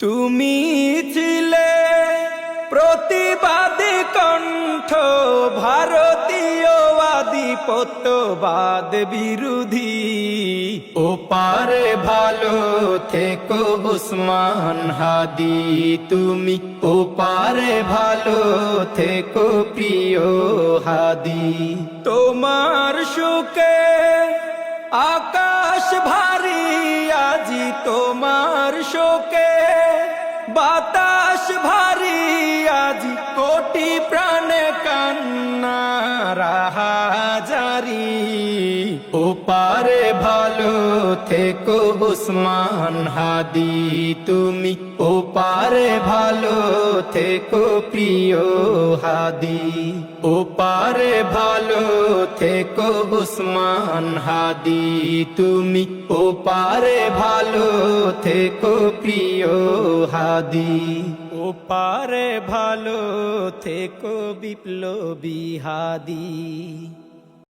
তুমি ছিলে প্রতিবাদী কণ্ঠ ভারতীয় আধিপত্যবাদ বিরোধী। ও পারে ভালো থেকো উসমান হাদি তুমি ও পারে ভালো থেকো প্রিয় হাদি। তোমার সুখে আকাশ ভারী আজি তোমার শোকে বাতাস ভারী আজ কোটি প্রাণে কান্না রাহা জারি। ও পারে ভালো থেকো উসমান হাদি, তুমি ও পারে ভালো থেকো প্রিয় হাদি। ও পারে ভালো থেকো উসমান হাদি, তুমি ও পারে ভালো থেকো প্রিয় হাদি। ও পারে ভালো থেকো বিপ্লবী হাদি।